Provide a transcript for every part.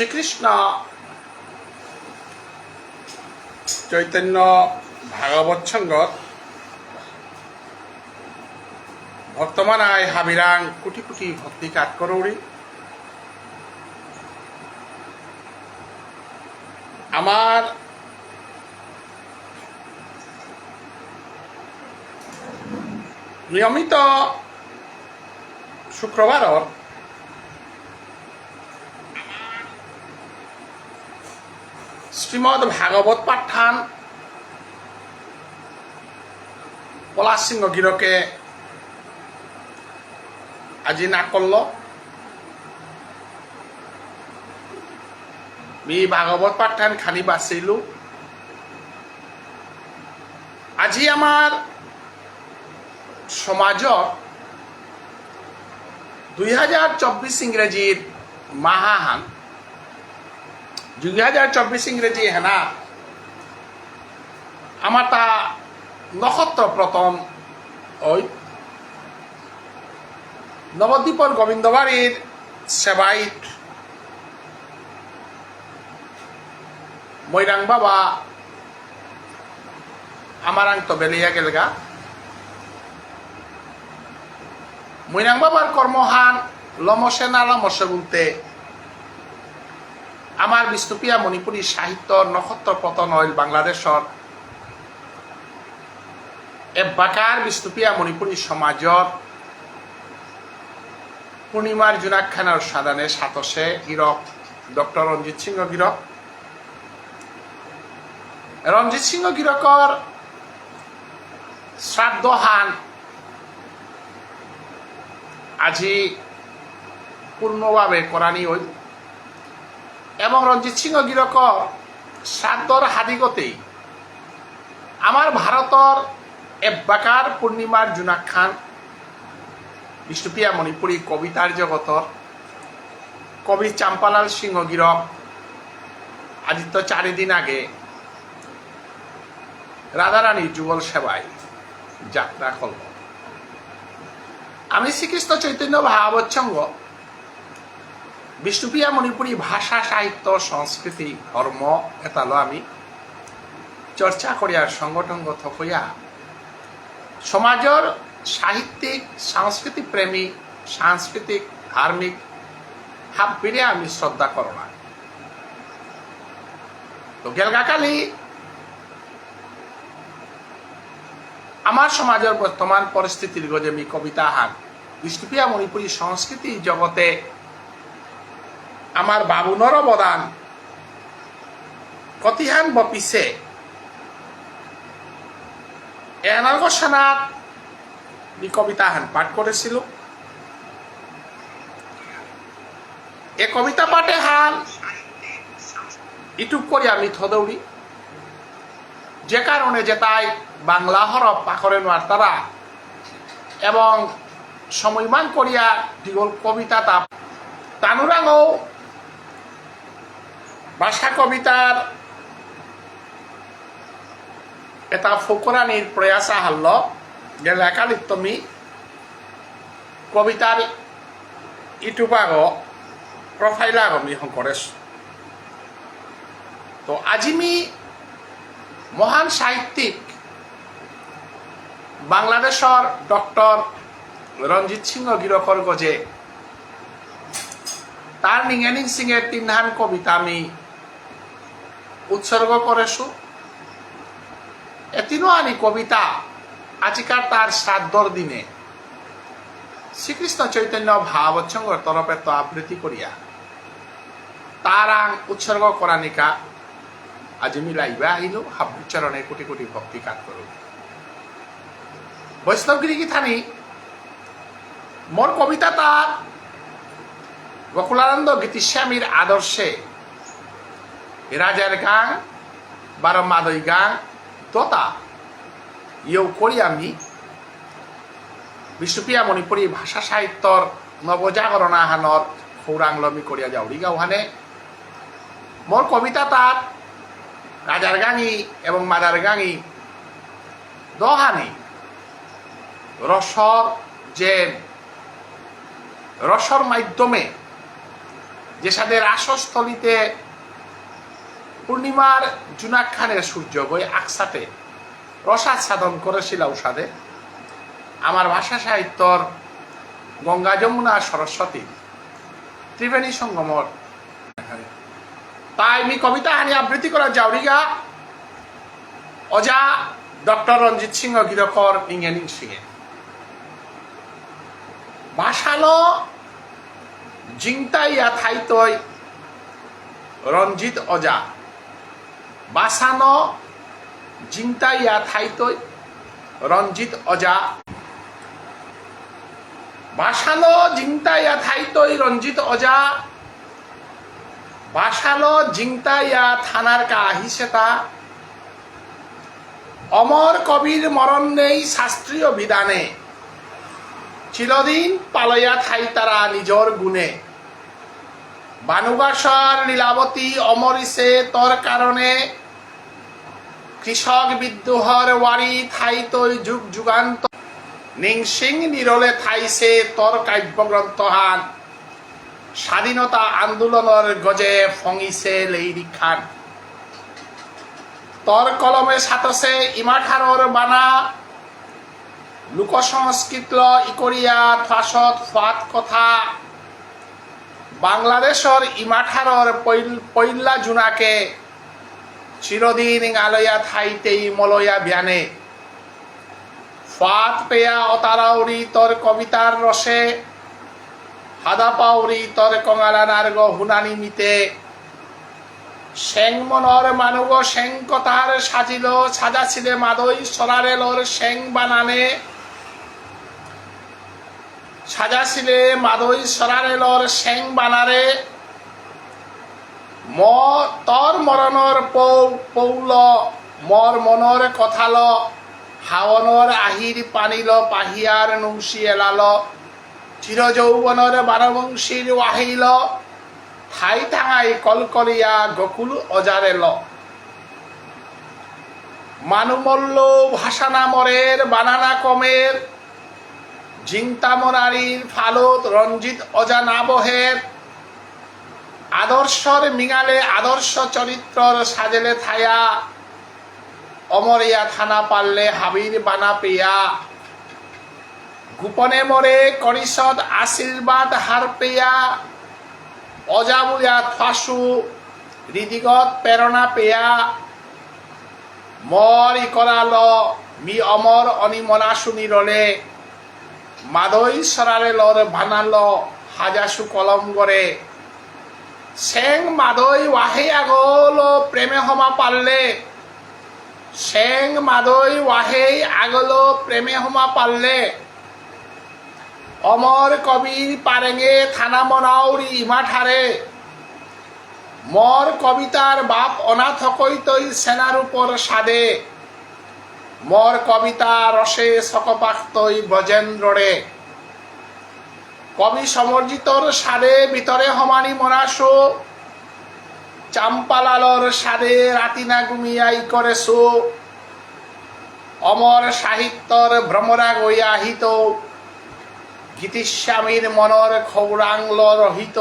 শ্রীকৃষ্ণ চৈতন্য ভাগবত সঙ্গত বর্তমান আয় হাবিরাং কোটি কোটি ভক্তি কাট করৌড়ি। আমার নিয়মিত শুক্ৰবাৰত শ্রীমদ ভাগবত পাঠান। পলাশ সিংহ গিরকে আজি না করল। মি ভাগবত পাঠান খানি বাচিলো। আজি আমাৰ সমাজত দুই হাজার চব্বিশ ইংরেজির মাহাহান চব্বিশ ইংরেজি হেনা আমার তা নক্ষত্র প্রথম, ওই নবদ্বীপর গোবিন্দবাড়ির সেবাইত মৈরাং বাবা, আমার আং তো বেলিয়া গেলগা মৈরাং বাবার কর্মহান লমসে না লমসে বলতে আমার বিষ্ণুপ্রিয়া মণিপুরী সাহিত্য নক্ষত্র পতন হইল বাংলাদেশর এবাকার বিষ্ণুপ্রিয়া মণিপুরী সমাজত পূর্ণিমার জুনাখানার সাদানে সাতসে হীরক ডক্টর রঞ্জিত সিংহ গিরক রঞ্জিত সিংহ গিরকর শ্রাদ্ধহান আজি পূর্ণভাবে করানি হইল এবং রঞ্জিত সিংহ গিরকর শ্রাদ্ধর হাদিগতেই আমার ভারতর এব্বাকার পূর্ণিমার জুনাক খান বিষ্ণুপ্রিয়া মণিপুরী কবিতার জগতর, কবি চাম্পালাল সিংহ গিরক আদিত্য চারিদিন আগে রাধারানীর যুগল সেবায় যাত্রা করল। আমি শ্রীকৃষ্ণ চৈতন্য ভাগবত সঙ্গ বিষ্ণুপ্রিয়া মণিপুরী ভাষা, সাহিত্য, সংস্কৃতি, ধর্ম এতালো আমি চর্চা করিয়ার সংগঠনগত হইয়া সমাজের সাহিত্যিক, সাংস্কৃতিক প্রেমী, সাংস্কৃতিক, ধার্মিক হাব পিড়ে আমি শ্রদ্ধা করোনা তো গেলগাকালি আমার সমাজের বর্তমান পরিস্থিতির গজে আমি কবিতা হান বিষ্ণুপ্রিয়া মণিপুরী সংস্কৃতি জগতে আমার বাবুনর অবদান কতিহান বপিছে এনার্গ সেনাত নি কবিতা হান পাঠ করেছিল এ কবিতা পাঠে হান ইউটিউব করি আমি থদৌড়ি যে কারণে যে তাই বাংলা হরফ পাখরে নোয়ার তারা এবং সময়মান করিয়া দীঘল কবিতা তা তানুরাঙও ভাষা কবিতার এটা ফকরানির প্রয়াসা হাল্ল গেলে একালিক তুমি কবিতার ইউটিউবাগ প্রফাইলাগ মি শঙ্করেশ তো আজিমি মহান সাহিত্যিক বাংলাদেশর ডক্টর রঞ্জিত সিংহ গিরকর গজে তার নিঙেনিং সিংয়ের তিনহান কবিতা আমি উৎসর্গ করেছ। এতিনো আনি কবিতা আজিকার তার শ্রাদ্ধর দিনে। শ্রীকৃষ্ণ চৈতন্য ভাবৎসঙ্গর তরফে তো আবৃত্তি করিয়া তার উৎসর্গ করানিকা আজি মিলাইবা আহিল, হাবুচরণে কোটি কোটি ভক্তি কাট করু বৈষ্ণবগিরি গীতানি, মোর কবিতা তার গোকুলানন্দ গীতিস্বামীর আদর্শে রাজার গান বারো মাদই গান তথা ইয়েও করি আমি বিষ্ণুপ্রিয়া মণিপুরী ভাষা সাহিত্যর নবজাগরণ আহানৰ সৌৰাংলমী করিয়া যাওরি গাঁওহানে মোর কবিতা তার রাজার গাঙি এবং মাদার গাঙি দহানি রসর যে রসর মাধ্যমে যে সাদের আসস্থলিতে পূর্ণিমার জুনাক্ষানের সূর্য বই আকসাতে। রসাচ্ছাদন করেছিল ঔষধে আমার ভাষা সাহিত্যর গঙ্গা যমুনা সরস্বতী। ত্রিবেণী সঙ্গমর। তাই আমি কবিতা হানি আবৃত্তি করা যাওরিগা অজা ডক্টর রঞ্জিত সিংহ গিরকর ইংেনিং সিংহে। ভাষালো জিংতাইয়া থাইতই রঞ্জিত অজা। বাসানো জিংতাইয়া থাইতই, রঞ্জিত অজা। বাসালো জিংতাইয়া থাইতই, রঞ্জিত অজা। বাসালো জিংতাইয়া থানার কা আহিছেতা অমর কবির মরণ নেই শাস্ত্রীয় বিধানে। চিরদিন পালয়া থাই তারা নিজর গুণে। বানুবাসর লীলাবতী অমরিসে তোর কারণে কৃষক বিদ্রোহর ওয়ারি থাই তৈ যুগ যুগান্ত। নিংসিং নিরলে থাইছে তোর কাব্যগ্রন্থহান। স্বাধীনতা আন্দোলনের গজে ফঙিছে লেইরি খান। তোর কলমে সাতছে ইমাঠারর বানা। লোক সংস্কৃত ইকরিয়া ফাঁসত ফাত কথা বাংলাদেশর ইমাঠারর পৈল্লা জুনাকে চিরদিন আলয়া থাইতেই মলয়া ব্যানে। ফাত পেয়া অতারাউরি তোর কবিতার রসে হাদা পাউরি তোর কঙালা নার্গ হুনানি মিতে। সেং মনর মানুগ সেং কথার সাজিল, সাজাছিলে মাদই সরারেলর সেং বানানে। সাজাছিলে মাদই সরারেলর সেং বানারে। ম তর মরণর পৌল মর মনর কথাল হাওনর আহির পানিল পাহিয়ার নৌসি এলাল চির যৌবনর বানবংশীর ওয়াহিল ঠাই ঠাঙাই কলকলিয়া গকুল অজারেল মানুমল্ল ভাষা বানানা কমের জিংতামনারির ফালত রঞ্জিত অজানাবহের আদর্শর মিঙালে আদর্শ চরিত্রর সাজেলে থায়া, অমরিয়া থানা পারলে হাবির বানা পেয়া। গোপনে মরে করিষদ আশীর্বাদ হার পেয়া। অজাবুয়া থাসু হৃদিগত প্রেরণা পেয়া। মর ইকরাল মি অমর অনিমনা শুনিরলে মাদই সরারে লর বানাল হাজাসু কলম গরে সেং মাদৈ ওয়াহে আগল প্রেমে হমা পারলে সেং মাদৈ ওয়াহে আগল প্রেমে হমা পারলে অমর কবির পারেঙে থানা মনাউরি ইমাঠারে মর কবিতার বাপ অনাথ কৈতই সেনার উপর সাদে। মর কবিতা রসে সকপাক্তই ব্রজেন্দ্ররে কবি সমর্জিতর সাদে ভিতরে হমানি মনাসো চাম্পালালর সাদে রাতিনা গুমিয়াই করে সো অমর সাহিত্যর ভ্রমরা গইয়া আহিত, গীতিস্বামীর মনর খৌরাংল রহিত।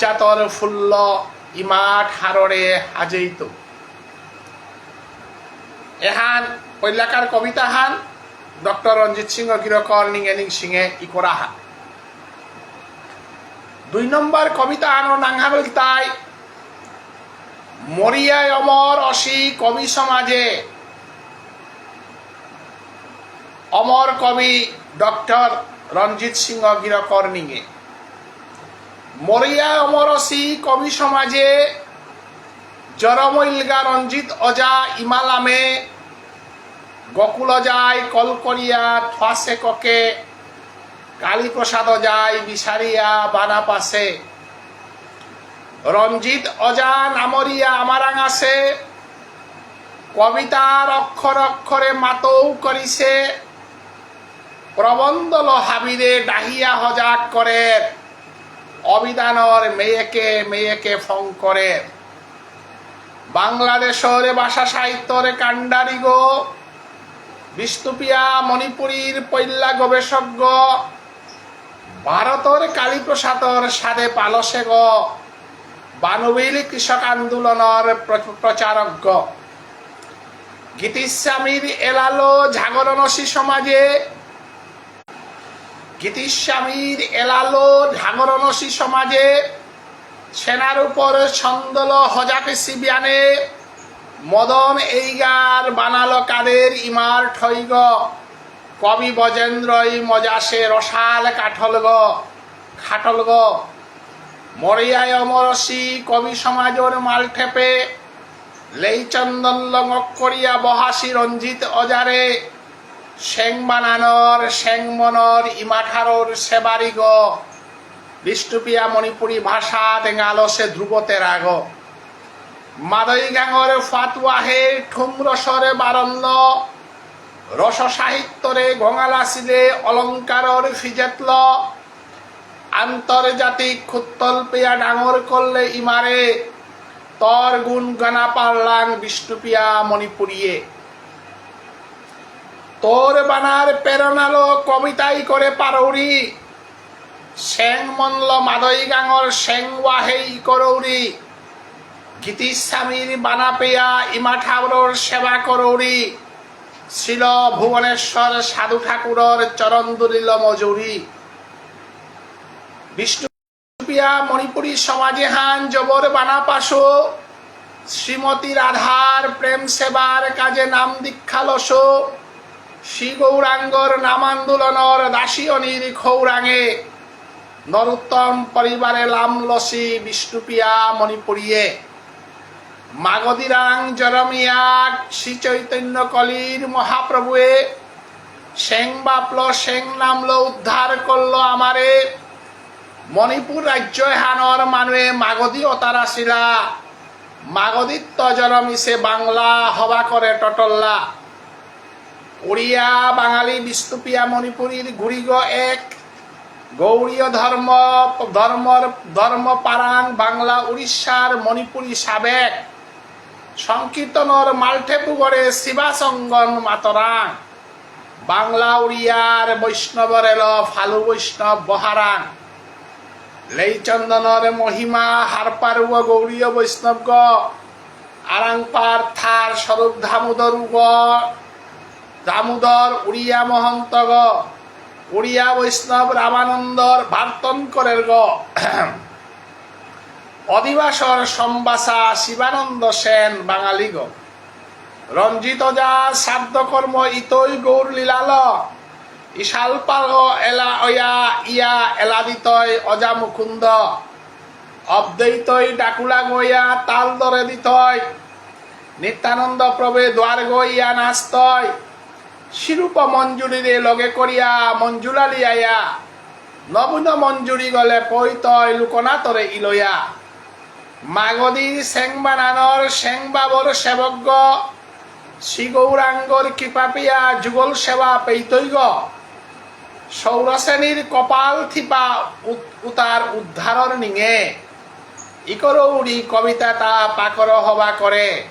জাতর ফুল্ল ইমাঠ হাররে হাজেইত। এহান পৈলাকার কবিতা হান ডক্টর রঞ্জিত সিং সিংহ গিরকর নিঙেনিং সিংহে ইকরা হান দুই নম্বর কবিতা আনো নাঙ্গাবল তাই। মরিয়ায় অমর অসি কবি সমাজে। অমর কবি ডক্টর রঞ্জিত সিংহ নিঙে মরিয়া অমরসি কবি সমাজে। জরমইলগা রঞ্জিত অজা ইমালামে। গকুল যায়, কলকরিয়া থাসে ককে কালীপ্রসাদ যায় বিচারিয়া বানা পাশে রঞ্জিত অজা নামরিয়া আমারাং আছে কবিতার অক্ষর অক্ষরে মাতৌ করিছে। প্রবন্ধল হাবিরে ডাহিয়া হজাক করে। অবিধানর মেয়েকে মেয়েকে ফং করে। বাংলাদেশের ভাষা সাহিত্যর কাণ্ডারি গো। বিষ্ণুপিয়া মণিপুরীর পৈল্লা গবেষজ্ঞ। ভারতর কালীপ্রসাদর সাদে পালসে গ বানবিল কৃষক আন্দোলনের প্র- প্রচারজ্ঞ। গীতিস্বামীর এলালো ঝাগরণসী সমাজে। গীতিস্বামীর এলালো ঝাগরণসী সমাজে। সেনার উপর ছন্দল হজাকে সিবিয়ানে। মদন এইগার বানালো কাদের ইমার ঠৈগ? কবি বজেন্দ্রই মজাসে রসাল কাঠল গ খাটল গ মরিয়ায় অমরসি কবি সমাজর মাল ঠেপে লেই চন্দন লঙ্গক করিয়া বহাসি রঞ্জিত অজারে। সেং বানানর সেং মনর ইমাঠারর সেবারি গ বিষ্ণুপিয়া মণিপুরী ভাষা দেঙালসে ধ্রুবতে রাগ। মাদই গাঙর ফাতুয়াহে ঠুম রসরে বারল্য। রস সাহিত্যরে গঙালাসিলে অলঙ্কারর ফিজেতল। আন্তর্জাতিক খুত্তল পেয়া ডাঙর করলে ইমারে, তর গুণ গানা পারলাং বিষ্ণুপিয়া মণিপুরিয়ে। তোর বানার প্রেরণালো কবিতাই করে পারৌরি। Seng মনল মাদই গাঙর, Seng ওয়াহেই করৌরি। গীতিস্বামীর বানা পেয়া ইমা ঠাকুরর সেবা করৌরি ছিল ভুবনেশ্বর সাধু ঠাকুরর চরণ দুলিল মজুরি। বিষ্ণু পিয়া মণিপুরী সমাজে হান জবর বানা পাশো। শ্রীমতী রাধার প্রেম সেবার কাজে নাম দীক্ষালস শ্রী গৌরাঙ্গর নাম আন্দোলনর দাসী অনির খৌরাঙে। নরোত্তম পরিবারে লামলসি বিষ্ণুপিয়া মণিপুরিয়ে। মাগদিরাং জরমিয়াক শ্রী চৈতন্য কলির মহাপ্রভুয়ে। সেং বাপল সেং নামল উদ্ধার করল আমারে। মণিপুর রাজ্য হানর মানুহে মাগধী অতারা শিলা। মাগধীত্ব জনমিছে বাংলা হবা করে টটল্লা। উড়িয়া বাঙালি বিষ্ণুপিয়া মণিপুরীর ঘুরিগ এক। গৌরীয় ধর্ম ধর্মর ধর্ম পারাং বাংলা উড়িষ্যার মণিপুরী সাবেক। সংকীর্তনর মালঠেপুগড়ে শিবাসঙ্গন মাতরাং। বাংলা, উড়িয়ার বৈষ্ণবর এল ফালু বৈষ্ণব বহারাং। লেইচন্দনর মহিমা হারপারুগ গৌরীয় বৈষ্ণব আরাংপার থার স্বরূপ দামোদর উগ দামোদর উড়িয়া মহন্ত গ উড়িয়া বৈষ্ণব রামানন্দর ভারতঙ্করের গ। অধিবাসর সম্বাসা শিবানন্দ সেন বাঙালি গ। রঞ্জিত যা শ্রাদ্ধকর্ম ইতই গৌর লীলাল। ইশাল পাল এলা অয়া ইয়া এলাদিতয় অজা মুকুন্দ। অব্দৈতই ডাকুলা গইয়া তাল দরে দিতয় নিত্যানন্দ প্রভে দ্বার গইয়া নাস্তয় শিরূপ মঞ্জুরিরে লগে করিয়া মঞ্জুলালি আয়া। নবুন মঞ্জুরি গলে পৈতয় লোকনাথরে ইলয়া। মাগদীর সেং বানানর সেং বাবর সেবজ্ঞ। শ্রী গৌরাঙ্গর কৃপাপিয়া যুগল সেবা পেইতৈগ সৌরশ্রেণীর কপাল থিপা উত- উতার উদ্ধারর নিঙে। ইকরৌড়ি কবিতা তা পাকর হবা করে।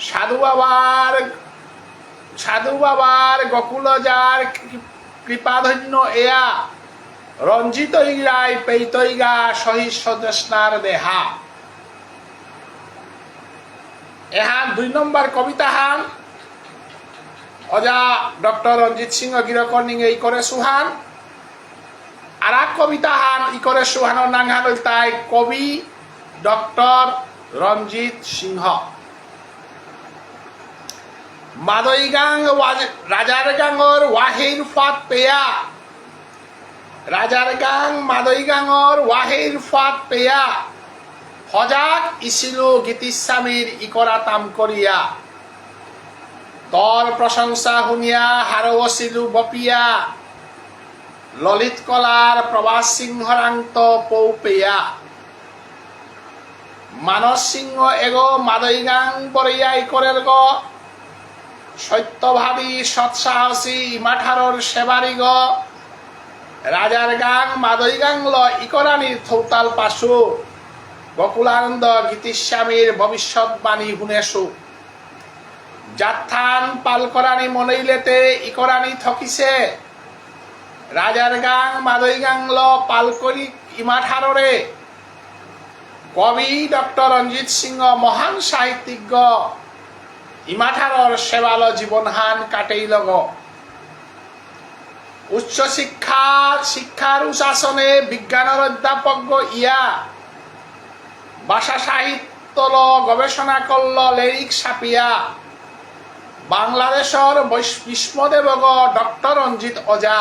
সাধু বাবার সাধু বাবার গকুল যার কৃপাধন্য এয়া। রঞ্জিত ইরাই পেইতৈগা সহিষ্য দেশনার দেহা। এহান দুই নম্বর কবিতা হান। অজা ডক্টর রঞ্জিত সিংহ গিরকর্ণিং এই করে সুহান। আর এক কবিতা হান, ই করে সুহানোর নাঙ্গান তাই কবি ডক্টর রঞ্জিত সিংহ। মাদইগাং ওয়াজ- রাজার গাঙর ওয়াহির ফাত পেয়া। রাজার গাং মাদইগাঙর ওয়াহির ফাত পেয়া। হজাক ইছিলো গীতিস্বামীর ইকৰা তাম কৰিয়া তৰ প্ৰশংসা শুনিয়া হাৰৱছিলো বপিয়া। ললিত কলাৰ প্ৰবাস সিংহৰান্ত পৌপেয়া। মানস সিংহ এগ মাদৈ গাং বৰৈয়া ইকরের গ। সত্যভাবী সৎসাহসী ইমাঠারর সেবারিগ রাজার গাং মাদই গাংল ইকরানির থৌতাল পাশু। বকুলানন্দ গীতিস্বামীর ভবিষ্যৎবাণী শুনেছো যাত্থান পালকরানি মনইলেতে ইকরানি থকিছে। রাজার গাং, মাদই গাংল পালকরি ইমাঠাররে কবি ডক্টর রঞ্জিত সিংহ, মহান সাহিত্যিজ্ঞ ইমাঠারর সেবাল জীবনহান কাটেই লগ। উচ্চ শিক্ষা শিক্ষার উশাসনে বিজ্ঞানের অধ্যাপক ইয়া। ভাষা সাহিত্য গবেষণা করল লেরিক সাপিয়া বাংলাদেশর বিষ্মদেবগ ডক্টর রঞ্জিত অজা।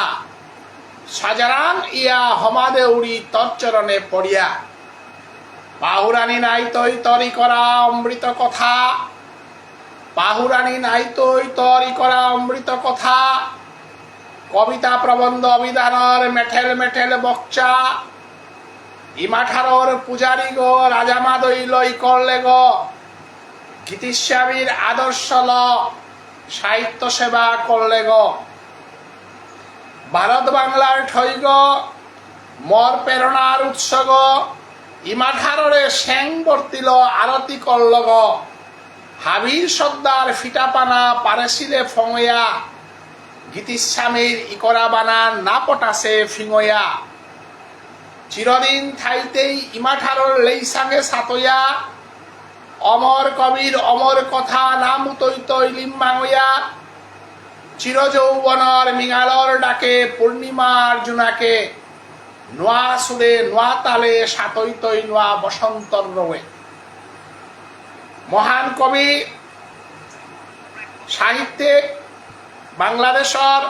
সাজারান ইয়া হমাদে উড়ি তরচরণে পড়িয়া। পাহুরানি নাই তৈ তরি করা অমৃত কথা। পাহুরানি নাই তৈ তরি করা অমৃত কথা। কবিতা প্রবন্ধ অভিধানর মেঠেল মেঠেল বকচা ইমাঠারর পূজারি গো রাজামা দইল করলে গো। গীতিস্বামীর আদর্শ ল, সাহিত্য সেবা করলে গো। ভারত বাংলার ঠৈগ মর প্রেরণার উৎসগ ইমাঠাররে শ্যাং বর্তিল আরতি করল গ। হাবির সর্দার ফিটাপানা পারেছিলে ফঙয়া গীতিস্বামীর ইকরা বানা না পটাসে ফিঙয়া চিরদিন থাইতেই ইমাঠারর লেইসাঙ্গে সাতয়া অমর কবির অমর কথা নাম তৈতই লিম্বাঙয়া চিরযৌবনর মিঙালর ডাকে পূর্ণিমার জুনাকে নোয়া সুরে নোয়া তালে সাতৈতই নোয়া বসন্তর রয়ে মহান কবি সাহিত্যে বাংলাদেশর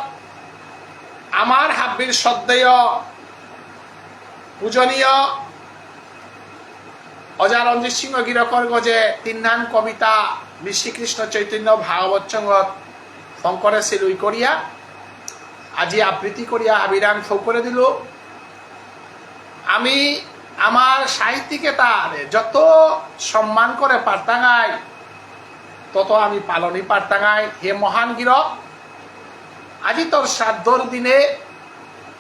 আমার হাব্বির শ্রদ্ধেয় পূজনীয় অজা রঞ্জিত সিংহ গিরকর গজে তিন্নান কবিতা শ্রীকৃষ্ণ চৈতন্য ভাগবত সঙ্গত শঙ্করে সিলুই করিয়া আজি আবৃত্তি করিয়া আবিরাম সৌ করে দিল। আমি আমার সাহিত্যিকে তার যত সম্মান করে পারতাঙাই তত আমি পালনই পারতাঙাই হে মহান গিরক আজি তোর শ্রাদ্ধর দিনে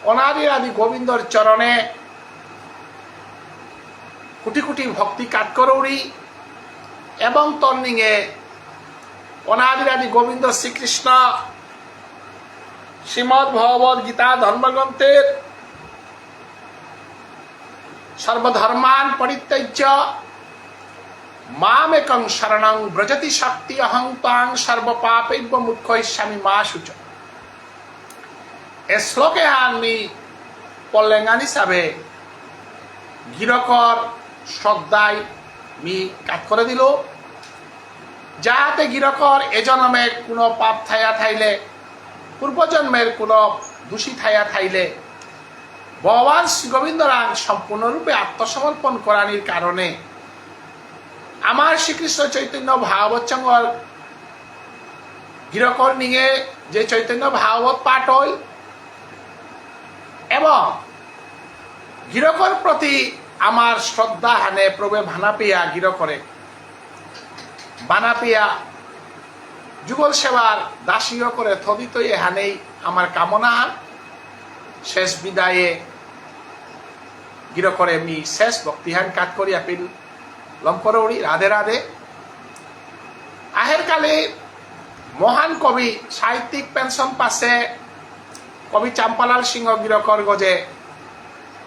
অনাদির আদি গোবিন্দর চরণে কোটি কোটি ভক্তি কাটকরৌরি এবং তন্নিঙে অনাদির আদি গোবিন্দ শ্রীকৃষ্ণ, শ্রীমদ ভগবত গীতা ধর্মগ্রন্থের সর্বধর্মান পরিত্যাজ্য, মামেকং শরণং ব্রজতি শক্তি অহং তাং সর্বপাপৈব মুখ্য ইস্বামী মা সূচ। এ শ্লোকে আমি পল্লেঙ্গান হিসাবে গিরকর শ্রদ্ধায় মি কাট করে দিল। যাহাতে গিরকর এ জন্মে কোনো পাপ থাইয়া থাইলে, পূর্বজন্মের কোনো দোষী থাইয়া থাইলে, ভগবান শ্রী গোবিন্দরাং সম্পূর্ণরূপে আত্মসমর্পণ করানির কারণে আমার শ্রীকৃষ্ণ চৈতন্য ভাগবত সঙ্গর গিরকর নিয়ে যে চৈতন্য ভাগবত পাঠ হল এবং গিরকর প্রতি আমার শ্রদ্ধা হানে প্রবে ভানাপিয়া গিরকরে বানাপিয়া যুগল সেবার দাসীয় করে থদিত এহানেই আমার কামনা। শেষ বিদায়ে গির করে মি শেষ ভক্তিহান কাট করি আপিল লম্পরৌড়ি রাধে রাধে। আহের কালে মহান কবি সাহিত্যিক পেনশন পাশে কবি চাম্পালাল সিংহ গিরকর গজে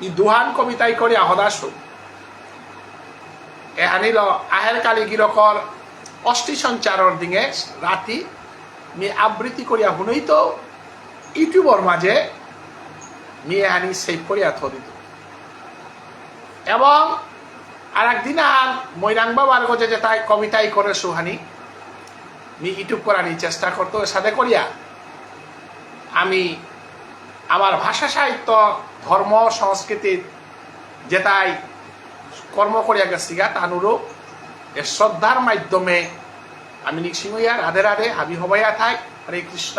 ই দুহান কবিতাই করি আহদাসু। এহানিল আহের কালি গিরকর অষ্টি সঞ্চারর দিঙে রাতি মি আবৃত্তি করিয়া শুনেই তো ইউটিউবর মাঝে মি এহানি সেভ করিয়া থদিত এবং আর একদিন আন মৈরাং বাবার গজে যে তাই কবিতাই করে সুহানি, মি ইউটিউব করানি চেষ্টা করতো সাথে করিয়া, আমি আমার ভাষা সাহিত্য ধর্ম সংস্কৃতির যেটাই কর্ম করিয়া গেছি গা তানুরূপ এ শ্রদ্ধার মাধ্যমে আমি নিঃসিংহইয়া রাধে রাধে, হাবি হবাইয়া থাই হরে কৃষ্ণ।